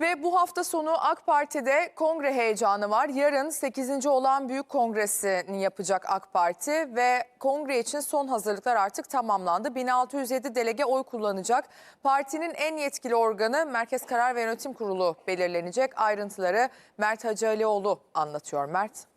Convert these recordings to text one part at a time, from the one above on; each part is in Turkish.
Ve bu hafta sonu AK Parti'de kongre heyecanı var. Yarın 8. olan büyük kongresini yapacak AK Parti ve kongre için son hazırlıklar artık tamamlandı. 1607 delege oy kullanacak. Partinin en yetkili organı Merkez Karar ve Yönetim Kurulu belirlenecek. Ayrıntıları Mert Hacı anlatıyor. Mert.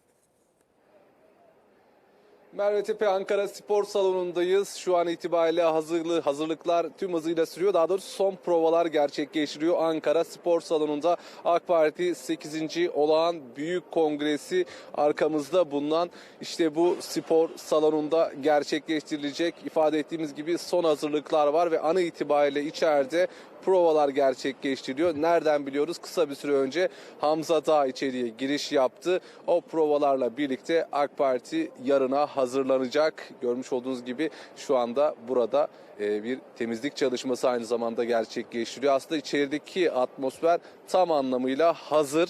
Merve Tepe Ankara Spor Salonu'ndayız. Şu an itibariyle hazırlı, hazırlıklar tüm hızıyla sürüyor. Daha doğrusu son provalar gerçekleştiriyor. Ankara Spor Salonu'nda AK Parti 8. olağan büyük kongresi arkamızda bulunan işte bu spor salonunda gerçekleştirilecek. İfade ettiğimiz gibi son hazırlıklar var ve an itibariyle içeride provalar gerçekleştiriliyor. Nereden biliyoruz? Kısa bir süre önce Hamza Dağ içeriye giriş yaptı. O provalarla birlikte AK Parti yarına hazırlanacak. Görmüş olduğunuz gibi şu anda burada e, bir temizlik çalışması aynı zamanda gerçekleştiriyor. Aslında içerideki atmosfer tam anlamıyla hazır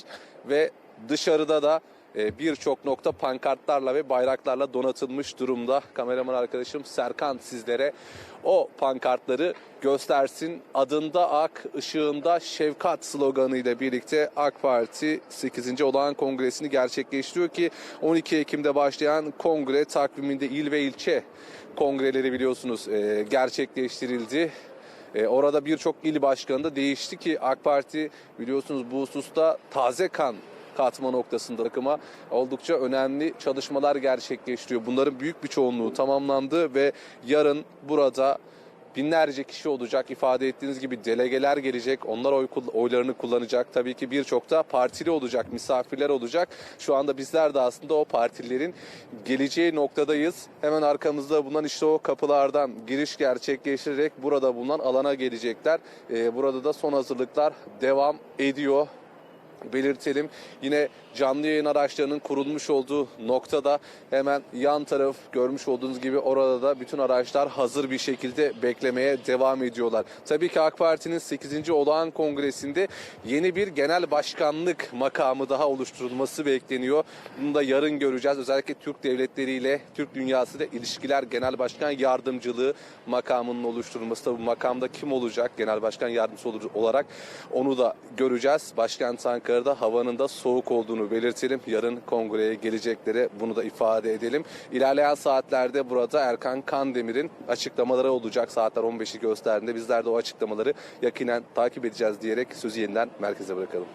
ve dışarıda da birçok nokta pankartlarla ve bayraklarla donatılmış durumda. Kameraman arkadaşım Serkan sizlere o pankartları göstersin. Adında ak, ışığında şefkat sloganıyla birlikte AK Parti 8. olağan kongresini gerçekleştiriyor ki 12 Ekim'de başlayan kongre takviminde il ve ilçe kongreleri biliyorsunuz e, gerçekleştirildi. E, orada birçok il başkanı da değişti ki AK Parti biliyorsunuz bu hususta taze kan katma noktasında takıma oldukça önemli çalışmalar gerçekleştiriyor. Bunların büyük bir çoğunluğu tamamlandı ve yarın burada binlerce kişi olacak. ifade ettiğiniz gibi delegeler gelecek. Onlar oy, oylarını kullanacak. Tabii ki birçok da partili olacak, misafirler olacak. Şu anda bizler de aslında o partilerin geleceği noktadayız. Hemen arkamızda bulunan işte o kapılardan giriş gerçekleştirerek burada bulunan alana gelecekler. Ee, burada da son hazırlıklar devam ediyor belirtelim. Yine canlı yayın araçlarının kurulmuş olduğu noktada hemen yan taraf görmüş olduğunuz gibi orada da bütün araçlar hazır bir şekilde beklemeye devam ediyorlar. Tabii ki AK Parti'nin 8. olağan kongresinde yeni bir genel başkanlık makamı daha oluşturulması bekleniyor. Bunu da yarın göreceğiz. Özellikle Türk devletleriyle, Türk dünyası ile ilişkiler genel başkan yardımcılığı makamının oluşturulması. Tabii bu makamda kim olacak genel başkan yardımcısı olarak onu da göreceğiz. Başkent Ankara'da havanın da soğuk olduğunu belirtelim. Yarın kongreye gelecekleri bunu da ifade edelim. İlerleyen saatlerde burada Erkan Kandemir'in açıklamaları olacak. Saatler 15'i gösterdiğinde bizler de o açıklamaları yakinen takip edeceğiz diyerek sözü yeniden merkeze bırakalım.